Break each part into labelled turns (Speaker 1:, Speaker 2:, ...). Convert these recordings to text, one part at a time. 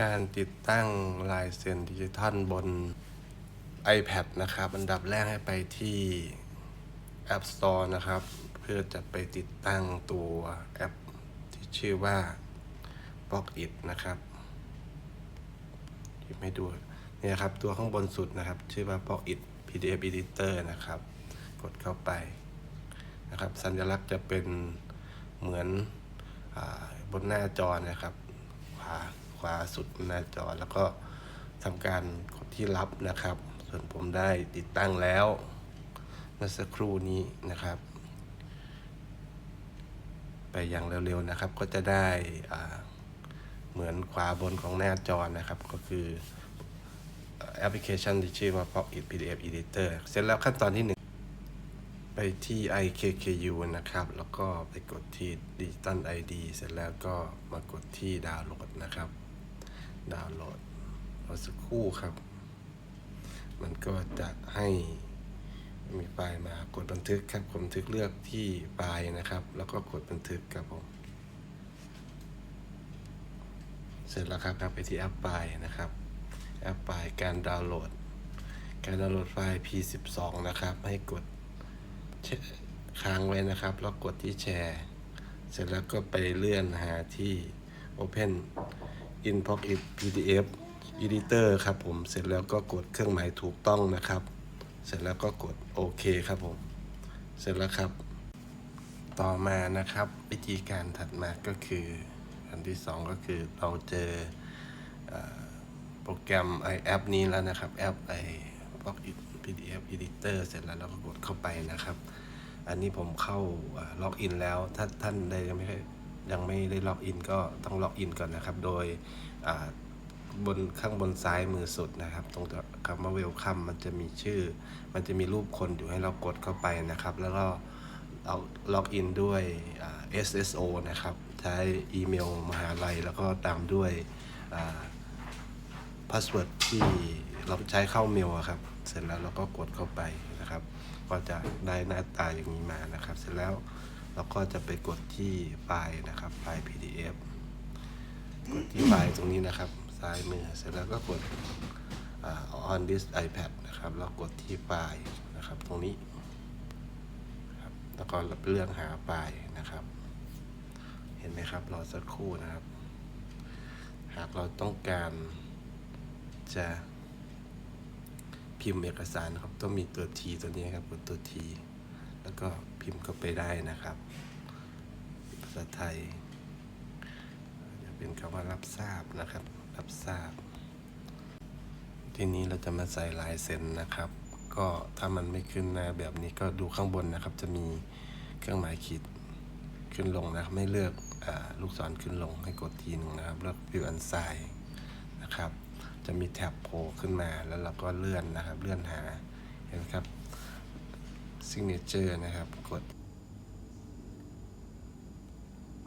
Speaker 1: การติดตั้งลายเซ็นดิจิทัลบน iPad นะครับ อันดับแรกให้ไปที่ App Store นะครับ เพื่อจะไปติดตั้งตัวแอปที่ชื่อว่า b l o c k It นะครับหยิบให้ดูเนี่ยครับ ตัวข้างบนสุดนะครับ ชื่อว่า b l o c k It PDF Editor นะครับ กดเข้าไปนะครับ สัญลักษณ์จะเป็นเหมือนอบนหน้าจอนะครับขวา ขวาสุดหน้าจอ แล้วก็ทำการกดที่รับนะครับ ส่วนผมได้ติดตั้งแล้วเมื่อสักครู่นี้นะครับ ไปอย่างเร็วๆนะครับ ก็จะได้เหมือนขวาบนของหน้าจอนะครับ ก็คือแอปพลิเคชันที่ชื่อว่า Pocket PDF Editor เสร็จแล้วขั้นตอนที่หนึ่งไปที่ IKKU นะครับ แล้วก็ไปกดที่ Digital ID เสร็จแล้วก็มากดที่ดาวน์โหลดนะครับ ดาวน์โหลดรอสักครู่ครับ มันก็จะให้มีไฟล์มากดบันทึกครับผมบันทึกเลือกที่ไฟล์นะครับ แล้วก็กดบันทึกครับผม เสร็จแล้วครับครับไปที่แอปไฟล์นะครับ แอปไฟล์การดาวน์โหลด การดาวน์โหลดไฟล์ P12 นะครับ ให้กดค้างไว้นะครับ แล้วกดที่แชร์ เสร็จแล้วก็ไปเลื่อนหาที่ Open in Pocket PDF Editor ครับผม เสร็จแล้วก็กดเครื่องหมายถูกต้องนะครับ เสร็จแล้วก็กดโอเคครับผม เสร็จแล้วครับ ต่อมานะครับวิธีการถัดมาก็คือ อันที่สองก็คือเราเจออโปรแกรมไอแอปนี้แล้วนะครับ แอปไอ Pocket PDF Editor เสร็จแล้วเราก็กดเข้าไปนะครับ อันนี้ผมเข้าล็อกอินแล้ว ถ้าท่านใดยังไม่ได้ยั ยังไม่ได้ล็อกอินก็ต้องล็อกอินก่อนนะครับ โดยบนข้างบนซ้ายมือสุดนะครับ ตรงคำว่าเวลคัมมันจะมีชื่อ มันจะมีรูปคนอยู่ให้เรากดเข้าไปนะครับ แล้วก็เอาล็อกอินด้วย SSO นะครับ ใช้อีเมลมหาลัย แล้วก็ตามด้วยพาสเวิร์ดที่เราใช้เข้าเมลครับ เสร็จแล้วเราก็กดเข้าไปนะครับ ก็จะได้หน้าตาอย่างนี้มานะครับ เสร็จแล้ว เราก็จะไปกดที่ไฟล์นะครับไฟล์ PDF กดที่ไฟล์ตรงนี้นะครับ ซ้ายมือเสร็จแล้วก็กด on this iPad นะครับแล้วกดที่ไฟล์นะครับตรงนี้ครับแล้วก็เลือกหาไฟล์นะครับ เห็นไหมครับรอสักครู่นะครับ หากเราต้องการจะพิมพ์เอกสารครับต้องมีตัว T ตัวนี้ครับกดตัว T แล้วก็พิมพ์เข้าไปได้นะครับ ภาษาไทย จะเป็นคำว่ารับทราบนะครับ รับทราบ ทีนี้เราจะมาใส่ลายเซ็นนะครับ ก็ถ้ามันไม่ขึ้นหน้าแบบนี้ก็ดูข้างบนนะครับ จะมีเครื่องหมายขีดขึ้นลงนะครับไม่เลือกอลูกศรขึ้นลงให้กดทีหนึงนะครับเลือก view and sign นะครับ จะมีแท็บโผล่ขึ้นมาแล้วเราก็เลื่อนนะครับ เลื่อนหาเห็นครับ signature นะครับ กด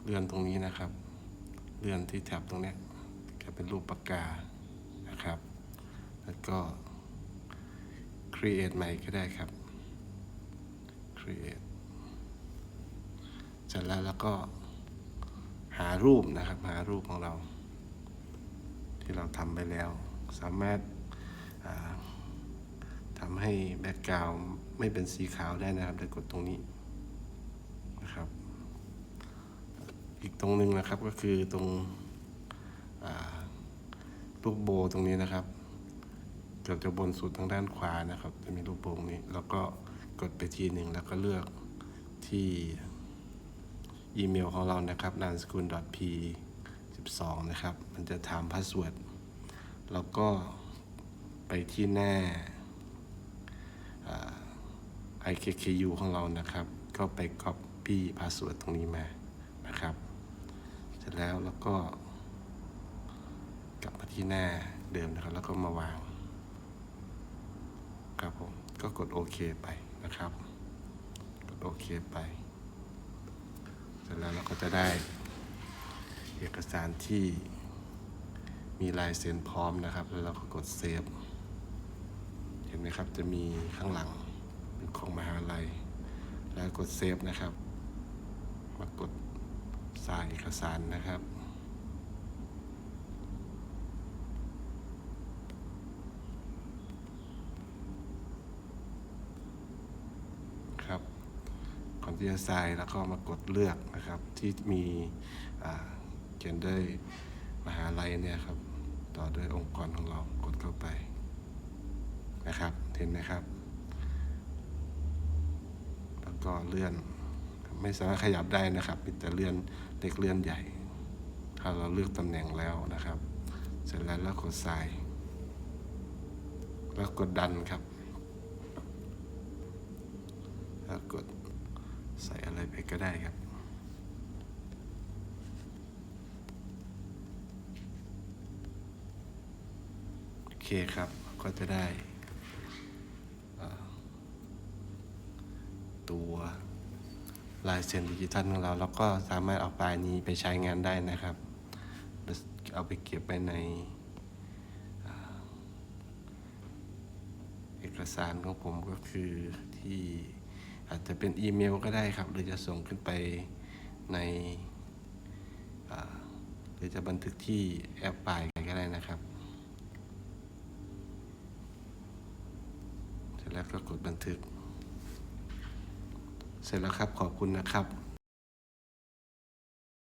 Speaker 1: เลื่อนตรงนี้นะครับ เลื่อนที่แท็บตรงนี้จะเป็นรูปปากกานะครับ แล้วก็ create ใหม่ก็ได้ครับ create เสร็จแล้วแล้วก็หารูปนะครับ หารูปของเรา ที่เราทำไปแล้ว สามารถ บ็กกราวไม่เป็นสีขาวได้นะครับโดยกดตรงนี้นะครับ อีกตรงหนึ่งนะครับก็คือตรงลูกโบตรงนี้นะครับเกือบจะบนสุดทางด้านขวานะครับ จะมีรูปโป่งนี้แล้วก็กดไปทีหนึ่งแล้วก็เลือกที่อีเมลของเรานะครับ n a n s k u l p 12 นะครับ มันจะถามพาสเวิร์ดแล้วก็ไปที่หน้าอ่า IKKU ของเรานะครับ ก็ไป Copy Password ตรงนี้มานะครับ เสร็จแล้วแล้วก็ กลับมาที่หน้าเดิมนะครับ แล้วก็มาวาง ครับผม ก็กดโอเคไปนะครับ กดโอเคไป เสร็จแล้วเราก็จะได้ เอกสารที่มีลายเซ็นพร้อมนะครับ แล้วเราก็กดเซฟ เห็นไหมครับ จะมีข้างหลัง ของมหาลัย แล้วกดเซฟนะครับ มากดสายเอกสารนะครับครับก่อนที่จะใส่แล้วก็มากดเลือกนะครับ ที่มีเขียนด้วยมหาลัยเนี่ยครับ ต่อด้วยองค์กรของเรากดเข้าไปนะครับ เห็นไหมครับ ก็เลื่อน ไม่สามารถขยับได้นะครับมีแต่เลื่อนเล็กเลื่อนใหญ่ ถ้าเราเลือกตำแหน่งแล้วนะครับ เสร็จแล้วแล้วกดทรายแล้วกดดันครับ แล้วกดใส่อะไรไปก็ได้ครับโอเคครับก็จะได้อ่าตัว ลายเซ็นดิจิทัลของเรา แล้วก็สามารถเอาไฟล์นี้ไปใช้งานได้นะครับ เอาไปเก็บไว้ในเอกสารของผมก็คือที่อาจจะเป็นอีเมลก็ได้ครับ หรือจะส่งขึ้นไปในหรือจะบันทึกที่แอปไฟล์ก็ได้นะครับ เสร็จแล้วก็กดบันทึก เสร็จแล้วครับขอบคุณนะครับ